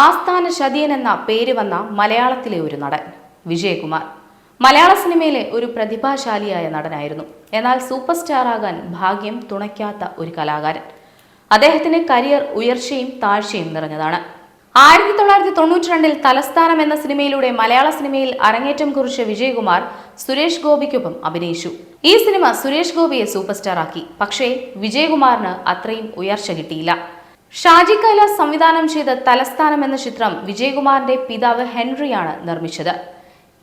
ആസ്ഥാന ശതിയൻ എന്ന പേര് വന്ന മലയാളത്തിലെ ഒരു നടൻ വിജയകുമാർ. മലയാള സിനിമയിലെ ഒരു പ്രതിഭാശാലിയായ നടനായിരുന്നു. എന്നാൽ സൂപ്പർ സ്റ്റാർ ആകാൻ ഭാഗ്യം തുണയ്ക്കാത്ത ഒരു കലാകാരൻ. അദ്ദേഹത്തിന്റെ കരിയർ ഉയർച്ചയും താഴ്ചയും നിറഞ്ഞതാണ്. ആയിരത്തി തൊള്ളായിരത്തി തൊണ്ണൂറ്റി രണ്ടിൽ തലസ്ഥാനം എന്ന സിനിമയിലൂടെ മലയാള സിനിമയിൽ അരങ്ങേറ്റം കുറിച്ച വിജയകുമാർ സുരേഷ് ഗോപിക്കൊപ്പം അഭിനയിച്ചു. ഈ സിനിമ സുരേഷ് ഗോപിയെ സൂപ്പർ സ്റ്റാർ ആക്കി പക്ഷേ വിജയകുമാറിന് അത്രയും ഉയർച്ച കിട്ടിയില്ല. ഷാജി കൈലാസ് സംവിധാനം ചെയ്ത തലസ്ഥാനം എന്ന ചിത്രം വിജയകുമാറിന്റെ പിതാവ് ഹെൻറിയാണ് നിർമ്മിച്ചത്.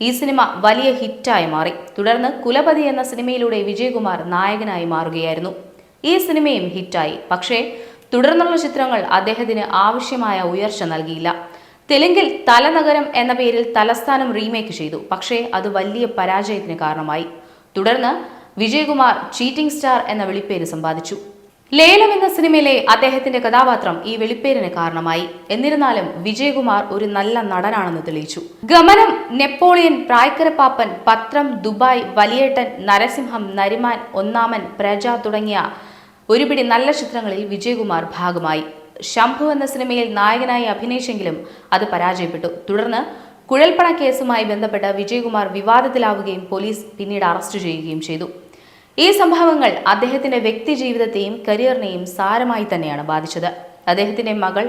ഈ സിനിമ വലിയ ഹിറ്റായി മാറി. തുടർന്ന് കുലപതി എന്ന സിനിമയിലൂടെ വിജയകുമാർ നായകനായി മാറുകയായിരുന്നു. ഈ സിനിമയും ഹിറ്റായി. പക്ഷേ തുടർന്നുള്ള ചിത്രങ്ങൾ അദ്ദേഹത്തിന് ആവശ്യമായ ഉയർച്ച നൽകിയില്ല. തെലുങ്കിൽ തലനഗരം എന്ന പേരിൽ തലസ്ഥാനം റീമേക്ക് ചെയ്തു. പക്ഷേ അത് വലിയ പരാജയത്തിന് കാരണമായി. തുടർന്ന് വിജയകുമാർ ചീറ്റിംഗ് സ്റ്റാർ എന്ന വിളിപ്പേര് സമ്പാദിച്ചു. ലേലം എന്ന സിനിമയിലെ അദ്ദേഹത്തിന്റെ കഥാപാത്രം ഈ വെളിപ്പേരിന് കാരണമായി. എന്നിരുന്നാലും വിജയകുമാർ ഒരു നല്ല നടനാണെന്ന് തെളിയിച്ചു. ഗമനം നെപ്പോളിയൻ പ്രായക്കരപ്പാപ്പൻ പത്രം ദുബായ് വലിയേട്ടൻ നരസിംഹം നരിമാൻ ഒന്നാമൻ പ്രജ തുടങ്ങിയ ഒരുപിടി നല്ല ചിത്രങ്ങളിൽ വിജയകുമാർ ഭാഗമായി. ശംഭു എന്ന സിനിമയിൽ നായകനായി അഭിനയിച്ചെങ്കിലും അത് പരാജയപ്പെട്ടു. തുടർന്ന് കുഴൽപ്പണ കേസുമായി ബന്ധപ്പെട്ട് വിജയകുമാർ വിവാദത്തിലാവുകയും പോലീസ് പിന്നീട് അറസ്റ്റ് ചെയ്യുകയും ചെയ്തു. ഈ സംഭവങ്ങൾ അദ്ദേഹത്തിന്റെ വ്യക്തി ജീവിതത്തെയും കരിയറിനെയും സാരമായി തന്നെയാണ് ബാധിച്ചത്. അദ്ദേഹത്തിന്റെ മകൾ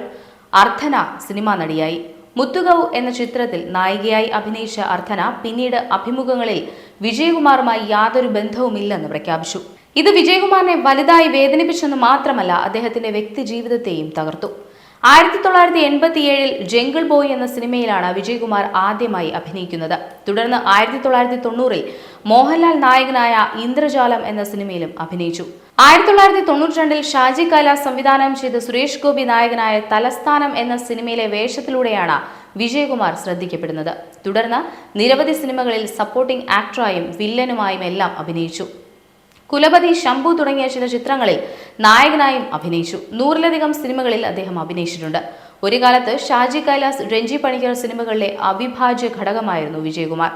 അർത്ഥന സിനിമാ നടിയായി. മുത്തുകൗ എന്ന ചിത്രത്തിൽ നായികയായി അഭിനയിച്ച അർത്ഥന പിന്നീട് അഭിമുഖങ്ങളിൽ വിജയകുമാറുമായി യാതൊരു ബന്ധവുമില്ലെന്ന് പ്രഖ്യാപിച്ചു. ഇത് വിജയകുമാറിനെ വലുതായി വേദനിപ്പിച്ചെന്ന് മാത്രമല്ല അദ്ദേഹത്തിന്റെ വ്യക്തി ജീവിതത്തെയും തകർത്തു. ആയിരത്തി തൊള്ളായിരത്തി എൺപത്തിയേഴിൽ ജംഗിൾ ബോയ് എന്ന സിനിമയിലാണ് വിജയകുമാർ ആദ്യമായി അഭിനയിക്കുന്നത്. തുടർന്ന് ആയിരത്തി തൊള്ളായിരത്തി തൊണ്ണൂറിൽ മോഹൻലാൽ നായകനായ ഇന്ദ്രജാലം എന്ന സിനിമയിലും അഭിനയിച്ചു. ആയിരത്തി തൊള്ളായിരത്തി തൊണ്ണൂറ്റി രണ്ടിൽ ഷാജി കൈലാസ് സംവിധാനം ചെയ്ത സുരേഷ് ഗോപി നായകനായ തലസ്ഥാനം എന്ന സിനിമയിലെ വേഷത്തിലൂടെയാണ് വിജയകുമാർ ശ്രദ്ധിക്കപ്പെടുന്നത്. തുടർന്ന് നിരവധി സിനിമകളിൽ സപ്പോർട്ടിംഗ് ആക്ടറായും വില്ലനുമായും എല്ലാം അഭിനയിച്ചു. കുലപതി ശംഭു തുടങ്ങിയ ചില ചിത്രങ്ങളിൽ നായകനായും അഭിനയിച്ചു. നൂറിലധികം സിനിമകളിൽ അദ്ദേഹം അഭിനയിച്ചിട്ടുണ്ട്. ഒരു കാലത്ത് ഷാജി കൈലാസ് രഞ്ജി പണിക്കർ സിനിമകളിലെ അവിഭാജ്യ ഘടകമായിരുന്നു വിജയകുമാർ.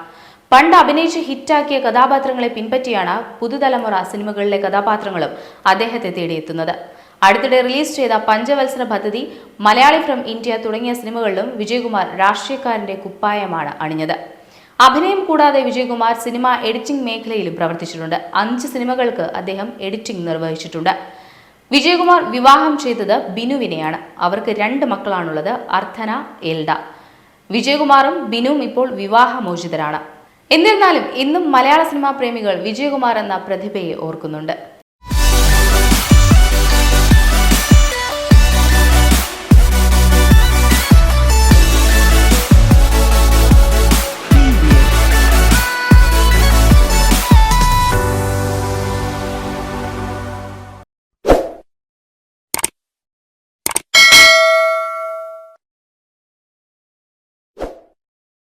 പണ്ട് അഭിനയിച്ച് ഹിറ്റാക്കിയ കഥാപാത്രങ്ങളെ പിൻപറ്റിയാണ് പുതുതലമുറ സിനിമകളിലെ കഥാപാത്രങ്ങളും അദ്ദേഹത്തെ തേടിയെത്തുന്നത്. അടുത്തിടെ റിലീസ് ചെയ്ത പഞ്ചവത്സര പദ്ധതി മലയാളി ഫ്രം ഇന്ത്യ തുടങ്ങിയ സിനിമകളിലും വിജയകുമാർ രാഷ്ട്രീയക്കാരന്റെ കുപ്പായമാണ് അണിഞ്ഞത്. അഭിനയം കൂടാതെ വിജയകുമാർ സിനിമ എഡിറ്റിംഗ് മേഖലയിലും പ്രവർത്തിച്ചിട്ടുണ്ട്. അഞ്ച് സിനിമകൾക്ക് അദ്ദേഹം എഡിറ്റിംഗ് നിർവഹിച്ചിട്ടുണ്ട്. വിജയകുമാർ വിവാഹം ചെയ്തത് ബിനുവിനെയാണ്. അവർക്ക് രണ്ട് മക്കളാണുള്ളത് അർത്ഥന എൽഡ. വിജയകുമാറും ബിനുവും ഇപ്പോൾ വിവാഹമോചിതരാണ്. എന്നിരുന്നാലും ഇന്നും മലയാള സിനിമാ പ്രേമികൾ വിജയകുമാർ എന്ന പ്രതിഭയെ ഓർക്കുന്നുണ്ട്.